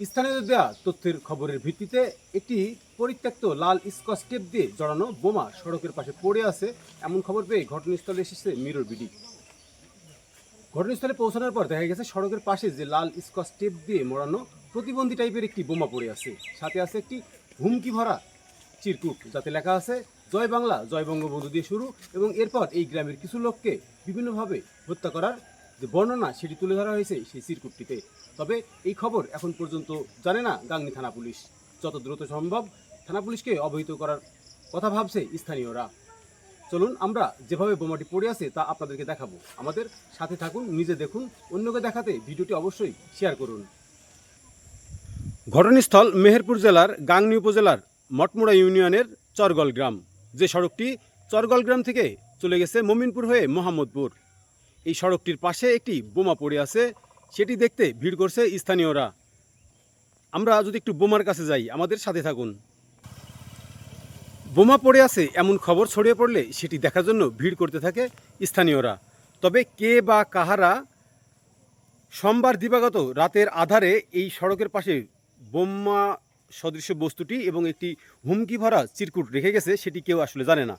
স্থানীয়দের দেওয়া তথ্যের খবরের ভিত্তিতে একটি পরিত্যক্ত লাল স্কচ টেপ দিয়ে জড়ানো বোমা সড়কের পাশে পড়ে আছে, এমন খবর পেয়ে ঘটনাস্থলে এসেছে মিরর বিডি। ঘটনাস্থলে পৌঁছানোর পর দেখা গেছে সড়কের পাশে যে লাল স্কচ টেপ দিয়ে মোড়ানো প্রতিবন্ধী টাইপের একটি বোমা পড়ে আছে। সাথে আছে একটি হুমকি ভরা চিরকুট, যাতে লেখা আছে, জয় বাংলা, জয় বঙ্গবন্ধু দিয়ে শুরু এবং এরপর এই গ্রামের কিছু লোককে বিভিন্নভাবে হত্যা করার যে বর্ণনা সেটি তুলে ধরা হয়েছে সেই চিরকুটটিতে তবে এই খবর এখন পর্যন্ত জানে না গাংনী থানা পুলিশ। যত দ্রুত সম্ভব থানা পুলিশকে অবহিত করার কথা ভাবছে স্থানীয়রা। চলুন আমরা যেভাবে বোমাটি পড়ে আছে তা আপনাদেরকে দেখাবো। আমাদের সাথে থাকুন, নিজে দেখুন, অন্যকে দেখাতে ভিডিওটি অবশ্যই শেয়ার করুন। ঘটনাস্থল মেহেরপুর জেলার গাংনী উপজেলার মটমুড়া ইউনিয়নের চরগল গ্রাম। যে সড়কটি চরগল গ্রাম থেকে চলে গেছে মমিনপুর হয়ে মোহাম্মদপুর। এই সড়কটির পাশে একটি বোমা পড়ে আছে, সেটি দেখতে ভিড় করছে স্থানীয়রা। আমরা যদি একটু বোমার কাছে যাই, আমাদের সাথে থাকুন। বোমা পড়ে আছে এমন খবর ছড়িয়ে পড়লে সেটি দেখার জন্য ভিড় করতে থাকে স্থানীয়রা। তবে কে বা কাহারা সোমবার দিবাগত রাতের আধারে এই সড়কের পাশে বোমা সদৃশ বস্তুটি এবং একটি হুমকি ভরা চিরকুট রেখে গেছে, সেটি কেউ আসলে জানে না।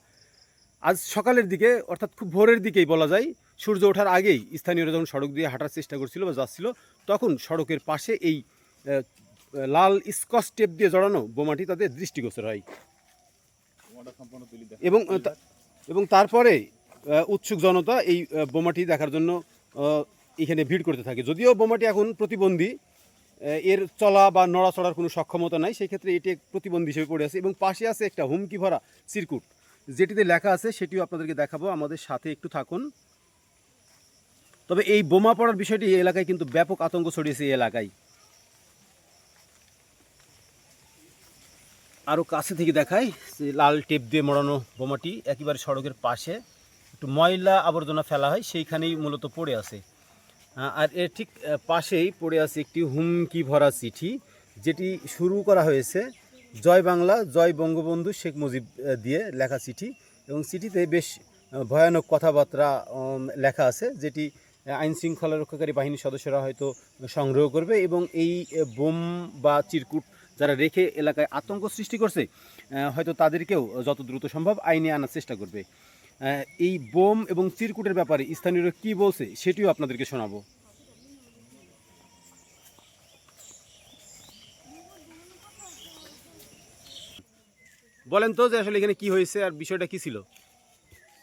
আজ সকালের দিকে, অর্থাৎ খুব ভোরের দিকেই বলা যায়, সূর্য ওঠার আগেই স্থানীয়রা যখন সড়ক দিয়ে হাঁটার চেষ্টা করছিল বা যাচ্ছিল, তখন সড়কের পাশে এই লাল স্কচ টেপ দিয়ে জড়ানো বোমাটি তাদের দৃষ্টিগোচর হয়। এবং এবং তারপরে উৎসুক জনতা এই বোমাটি দেখার জন্য এখানে ভিড় করতে থাকে। যদিও বোমাটি এখন প্রতিবন্ধী এর চলা বা নড়াচড়ার কোনো সক্ষমতা নাই, সেই ক্ষেত্রে এটি প্রতিবন্ধী হিসেবে পড়ে আছে এবং পাশে আছে একটা হুমকি ভরা সিরকুট যেটিতে লেখা আছে, সেটিও আপনাদেরকে দেখাবো। আমাদের সাথে একটু থাকুন। তবে এই বোমা পড়ার বিষয়টি এই এলাকায় কিন্তু ব্যাপক আতঙ্ক ছড়িয়েছে এই এলাকায়। আরও কাছে থেকে দেখাই, যে লাল টেপ দিয়ে মোড়ানো বোমাটি একেবারে সড়কের পাশে। একটু ময়লা আবর্জনা ফেলা হয়, সেইখানেই মূলত পড়ে আছে। আর এর ঠিক পাশেই পড়ে আছে একটি হুমকি ভরা চিঠি, যেটি শুরু করা হয়েছে। জয় বাংলা, জয় বঙ্গবন্ধু শেখ মুজিব দিয়ে লেখা চিঠি এবং চিঠিতে বেশ ভয়ানক কথাবার্তা লেখা আছে যেটি আইন শৃঙ্খলা রক্ষাকারী বাহিনীর সদস্যরা হয়তো সংগ্রহ করবে এবং এই বোম বা চিরকুট যারা রেখে এলাকায় আতঙ্ক সৃষ্টি করছে হয়তো তাদেরকেও যত দ্রুত সম্ভব আইনে আনার চেষ্টা করবে। এই বোম এবং চিরকুটের ব্যাপারে স্থানীয়রা কী বলছে সেটিও আপনাদেরকে শোনাবো। বলেন তো যে আসলে এখানে কি হয়েছে আর বিষয়টা কি ছিল?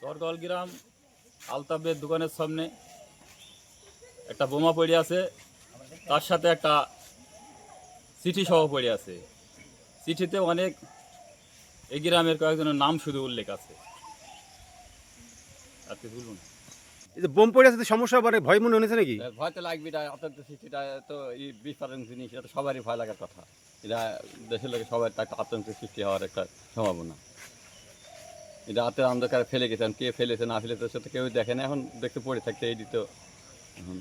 চরগল গ্রাম আলতাবের দোকানের সামনে একটা বোমা পড়ে আছে তার সাথে একটা চিঠি সহ পড়ে আছে। চিঠিতে অনেক এই গ্রামের কয়েকজনের নাম শুধু উল্লেখ আছে। আর কি বলুন এই যে বোম পড়ে আছে তো সমস্যা পরে ভয় মনে হয়েছে নাকি? ভয় তো লাগবে এটা অত্যন্ত সৃষ্টিটা তো এই বিস্ফোরণ জিনিস এটা সবারই ভয় লাগার কথা। এটা দেশের লোকের সবাই একটা আতঙ্কের সৃষ্টি হওয়ার একটা সম্ভাবনা। এটা রাতের অন্ধকারে ফেলে গেছেন, কে ফেলেছে না ফেলেছে সেটা কেউ দেখে না, এখন দেখতে পড়ে থাকতে এই তো এখন